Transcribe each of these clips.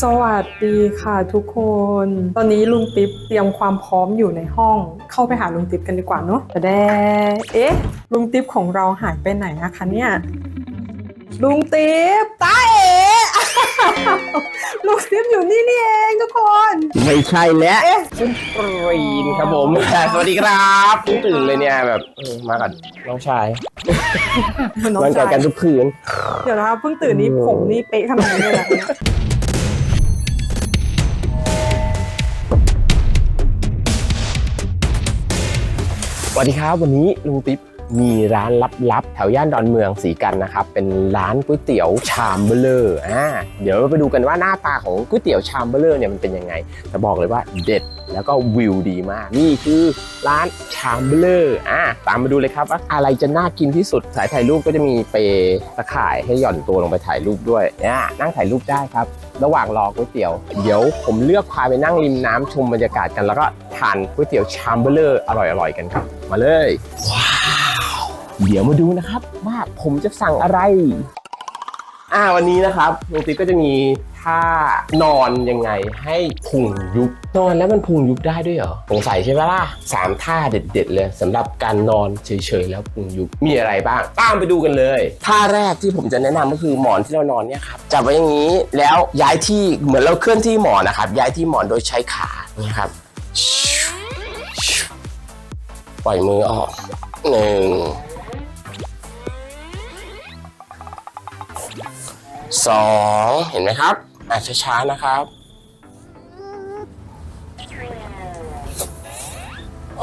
สวัสดีค่ะทุกคน ตอนนี้ลุงติ๊บเตรียมความพร้อมอยู่ในห้อง เข้าไปหาลุงติ๊บกันดีกว่าเนาะแต่แดเอ๊ะ ลุงติ๊บของเราหายไปไหนนะคะเนี่ย ลุงติ๊บตาเอ๋ลุงติ๊บอยู่นี่นี่เองทุกคน ไม่ใช่แล้วเอ๊ะคุณปรีนครับผม สวัสดีครับเพิ่งตื่นเลยเนี่ยแบบเออมากับน้องชายเหมือนน้องวันเกิดชายกันทุกคืน เดี๋ยวนะคะเพิ่งตื่นนี่ผมนี่เป๊ะขนาดนี้เลยนะเนี่ สวัสดีครับ วันนี้ลุงติ๊บมีร้านลับๆ แถวย่านดอนเมืองสีกันนะครับ เป็นร้านก๋วยเตี๋ยวชามเบลเลอร์อ่าเดี๋ยวเราไปดูกันว่าหน้าตาของก๋วยเตี๋ยวชามเบลเลอร์เนี่ยมันเป็นยังไงแต่บอกเลยว่าเด็ดแล้วก็วิวดีมาก นี่คือร้านชามเบลอร์อ่าตามมาดูเลยครับว่าอะไรจะน่ากินที่สุดสายถ่ายรูปก็จะมีเปตะข่ายให้หย่อนตัวลงไปถ่ายรูปด้วยเนี่ยนั่งถ่ายรูปได้ครับ ระหว่างรอก๋วยเตี๋ยว เดี๋ยวผมเลือกพาไปนั่งริมน้ำชมบรรยากาศกันแล้วก็านก๋วยเตี๋ยวชามเบลเลอร์อร่อยๆกันครับ มาเลย ว้าว เดี๋ยวมาดูนะครับ ว่าผมจะสั่งอะไร อ่าวันนี้นะครับลุงติ๊กก็จะมีท่านอนยังไงให้พุงยุบนอนแล้วมันพุงยุบได้ด้วยเหรอสงสัยใช่ไหมล่ะสามท่าเด็ด ๆ เลยสำหรับการนอนเฉยๆแล้วพุงยุบมีอะไรบ้างตามไปดูกันเลยท่าแรกที่ผมจะแนะนำก็คือหมอนที่เรานอนเนี่ยครับจับไว้อย่างนี้แล้วย้ายที่เหมือนเราเคลื่อนที่หมอนนะครับย้ายที่หมอนโดยใช้ขานี่ครับ ปล่อยมือออกหนึ่งสองเห็นไหมครับอะช้าๆนะครับ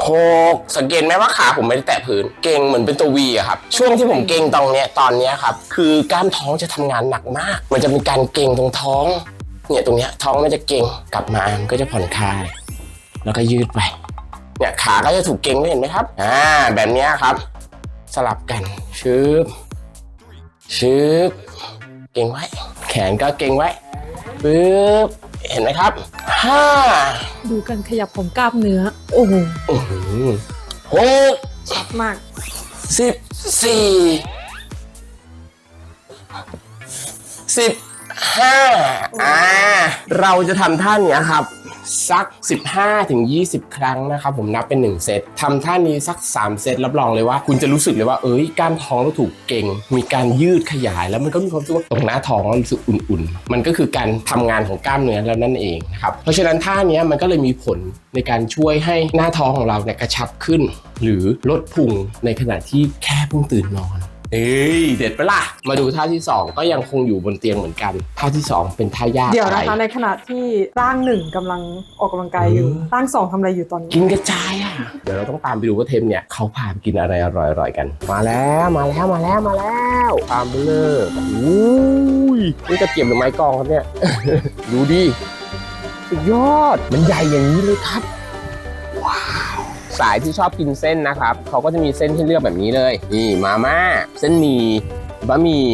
หกสังเกตไหมว่าขาผมไม่ได้แตะพื้น เก่งเหมือนเป็นตัววีอะครับ ช่วงที่ผมเก่งตรงเนี้ยตอนเนี้ยครับ คือกล้ามท้องจะทำงานหนักมาก มันจะมีการเก่งตรงท้อง เนี่ยตรงเนี้ยท้องมันจะเก่งกลับมามันก็จะผ่อนคลาย แล้วก็ยืดไป เนี่ยขาก็จะถูกเก่งด้วยเห็นไหมครับ อ่า แบบเนี้ยครับ สลับกันชึบชึบเก่งไว้ แขนก็เก่งไว้ปึ๊บเห็นไหมครับห้าดูกันขยับของกล้ามเนื้อ โอ้โหอื้อหือหกชัดมากสิบสี่สิบห้าอ่า เราจะทำท่าเนี้ยครับ สัก 15ถึง20 ครั้งนะครับผมนับเป็น 1 เซตทำท่านี้สัก 3 เซตรับรองเลยว่า คุณจะรู้สึกเลยว่าเอ้ยกล้ามท้องเราถูกเก่ง มีการยืดขยายแล้วมันก็มีความรู้สึกว่าตรงหน้าท้องเรารู้สึกอุ่นๆ มันก็คือการทำงานของกล้ามเนื้อแล้วนั่นเองนะครับเพราะฉะนั้นท่านี้มันก็เลยมีผลในการช่วยให้หน้าท้องของเราเนี่ยกระชับขึ้น หรือลดพุงในขณะที่แค่เพิ่งตื่นนอน เอ้ยเด็ดปะล่ะ มาดูท่าที่2ก็ยังคงอยู่บนเตียงเหมือนกัน ท่าที่2เป็นท่ายากเดี๋ยวอะไรนะคะในขณะที่ร่างหนึ่งกำลังออกกำลังกายอยู่อืม ร่างสองทำอะไรอยู่ตอนนี้กินกระจายอะ เดี๋ยวเราต้องตามไปดูว่าเทมเนี่ยเขาพาไปกินอะไรอร่อยๆกัน มาแล้วมาแล้วมาแล้วมาแล้วตามไปเลยอุ้ยนี่จะเก็บหรือไม้กองครับเนี่ย ดูดิสุดยอดมันใหญ่อย่างนี้เลยครับว้าว สายที่ชอบกินเส้นนะครับเขาก็จะมีเส้นให้เลือกแบบนี้เลยนี่มาม่าเส้นหมี่บะหมี่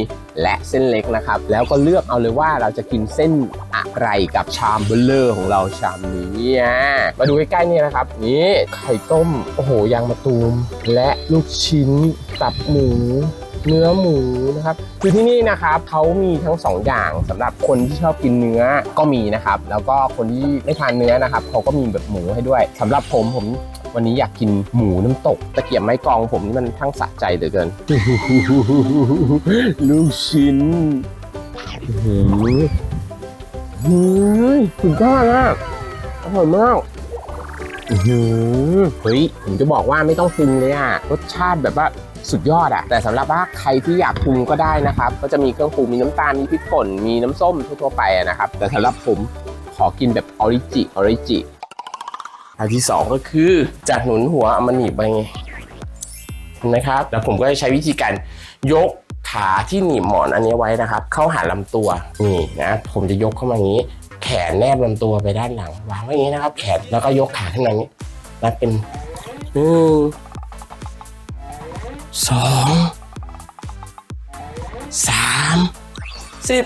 และเส้นเล็กนะครับ แล้วก็เลือกเอาเลยว่าเราจะกินเส้นอะไรกับชามเบลเลอร์ของเราชามนี้มาดูใกล้ๆนี่นะครับ นี่ไข่ต้ม โอ้โหยางมะตูม และลูกชิ้นตับหมู เนื้อหมูนะครับคือที่นี่นะครับเขามีทั้งสองอย่างสำหรับคนที่ชอบกินเนื้อก็มีนะครับ แล้วก็คนที่ไม่ทานเนื้อนะครับเขาก็มีแบบหมูให้ด้วยสำหรับผมผมวันนี้อยากกินหมูน้ำตกตะเกียบไม้กองผมนี่มันทั้งสะใจเหลือเกิน ลูกชิ้นหืมหืมสุดยอดมากอร่อยมากหือเฮ้ยผมจะบอกว่าไม่ต้องปรุงเลยอะรสชาติแบบว่า สุดยอดอะแต่สำหรับว่าใครที่อยากปรุงก็ได้นะครับ ก็จะมีเครื่องปรุงมีน้ำตาลมีพริกป่นมีน้ำส้มทั่วๆไปนะครับ แต่สำหรับผมขอกินแบบออริจิออริจิอันที่สองก็คือจากหนุนหัวเอามาหนีบไปไงนะครับ แล้วผมก็จะใช้วิธีการยกขาที่หนีบหมอนอันนี้ไว้นะครับ เข้าหาลำตัวนี่นะผมจะยกเข้ามาอย่างนี้ แขนแนบลำตัวไปด้านหลังวางไว้อย่างนี้นะครับ แขนแล้วก็ยกขาขึ้นมาอย่างนี้นับเป็นหนึ่ง สองสามสิบ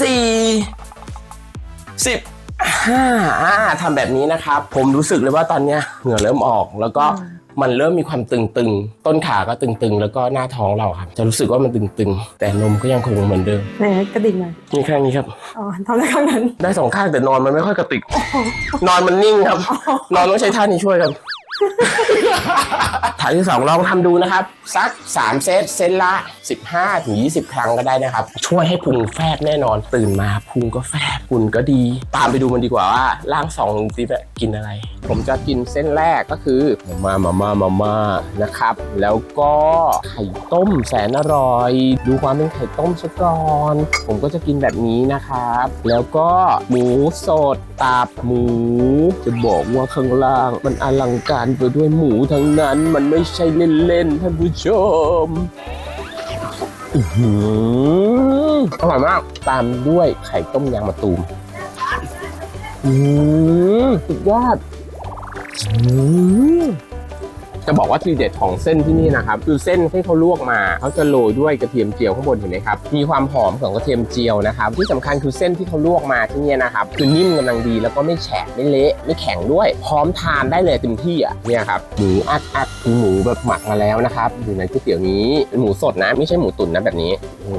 สี่สิบห้าอ่าทำแบบนี้นะครับ ผมรู้สึกเลยว่าตอนเนี้ยเหงื่อเริ่มออกแล้วก็มันเริ่มมีความตึงๆ ต้นขาก็ตึงๆ แล้วก็หน้าท้องเราครับ จะรู้สึกว่ามันตึงๆ แต่นมก็ยังคงเหมือนเดิมไหนกระดิ่งหน่อยนี่ข้างนี้ครับ อ๋อทำอะไรข้างนั้น ได้สองข้างแต่นอนมันไม่ค่อยกระติก นอนมันนิ่งครับ นอนต้องใช้ท่านี้ช่วยครับ ฐานที่สองลองทำดูนะครับ สัก 3 เซตเซตละ 15ถึง20 ครั้งก็ได้นะครับ ช่วยให้พุงแฟบแน่นอน ตื่นมาพุงก็แฟบพุงก็ดี ตามไปดูมันดีกว่าว่าร่างสองลุงติ๊บกินอะไร ผมจะกินเส้นแรกก็คือมามามามามานะครับ แล้วก็ไข่ต้มแสนอร่อย ดูความเป็นไข่ต้มซะก่อน ผมก็จะกินแบบนี้นะครับ แล้วก็หมูสดตับหมู จะบอกว่าข้างล่างมันอลังการไปด้วยหมูทั้งนั้นมันไม่ใช่เล่นๆท่านผู้ชมอือหืออร่อยมาก ตามด้วยไข่ต้มยางมะตูมอืมสุดยอดอืม จะบอกว่าทีเด็ดของเส้นที่นี่นะครับคือเส้นที่เขาลวกมาเขาจะโรยด้วยกระเทียมเจียวข้างบนเห็นไหมครับมีความหอมของกระเทียมเจียวนะครับที่สำคัญคือเส้นที่เขาลวกมาที่เนี่ยนะครับคือนิ่มกำลังดีแล้วก็ไม่แฉะไม่เละไม่แข็งด้วย พร้อมทานได้เลยเต็มที่อะเนี่ยครับหมูอัดอัดคือหมูแบบหมักมาแล้วนะครับอยู่ในก๋วยเตี๋ยวนี้หมูสดนะ ไม่ใช่หมูตุ๋นนะแบบนี้อื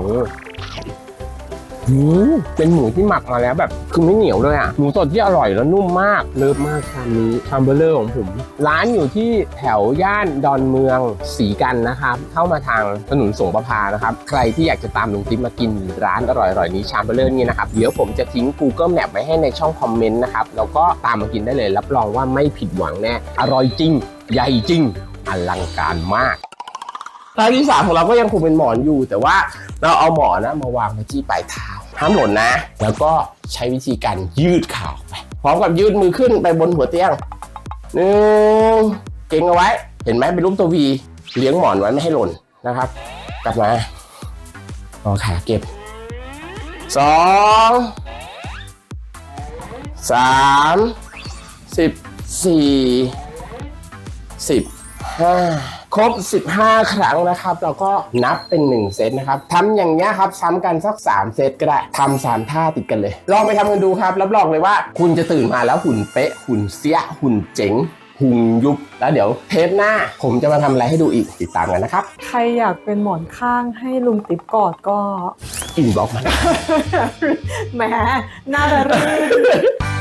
อืมเป็นหมูที่หมักมาแล้วแบบคือไม่เหนียวเลยอะ หมูสดที่อร่อยแล้วนุ่มมาก เลิฟมากชามนี้ชามเบลเลอร์ของผม ร้านอยู่ที่แถวย่านดอนเมืองสีกันนะครับ เข้ามาทางถนนสงประพานะครับ ใครที่อยากจะตามลุงติ๊บมากินร้านอร่อยๆนี้ชามเบลเลอร์นี่นะครับ เดี๋ยวผมจะทิ้ง Google Map ไว้ให้ในช่องคอมเมนต์นะครับ แล้วก็ตามมากินได้เลย รับรองว่าไม่ผิดหวังแน่ อร่อยจริง ใหญ่จริง อลังการมาก รายที่สามของเราก็ยังคงเป็นหมอนอยู่ แต่ว่าเราเอาหมอนนะมาวางไว้ที่ปลายเท้าห้ามหล่นนะ แล้วก็ใช้วิธีการยืดขาออกไปพร้อมกับยืดมือขึ้นไปบนหัวเตียงหนึ่งเก่งเอาไว้ เห็นไหมเป็นรูปตัววีเลี้ยงหมอนไว้ไม่ให้หล่นนะครับ กลับมาเอาขาเก็บสองสามสิบสี่สิบห้า ครบ 15 ครั้งนะครับแล้วก็นับเป็น 1 เซตนะครับทำอย่างนี้ยครับซ้ำกันสัก 3 เซตก็ได้ทำสามท่าติดกันเลย ลองไปทำกันดูครับรับรองเลยว่า คุณจะตื่นมาแล้วหุ่นเป๊ะ หุ่นเสียหุ่นเจ๋งหุ่นยุบ แล้วเดี๋ยวเทปหน้า ผมจะมาทำอะไรให้ดูอีกติดตามกันนะครับ ใครอยากเป็นหมอนข้างให้ลุงติ๊บกอดก็อินบ็อกมานะ แหมน่าจะรื่น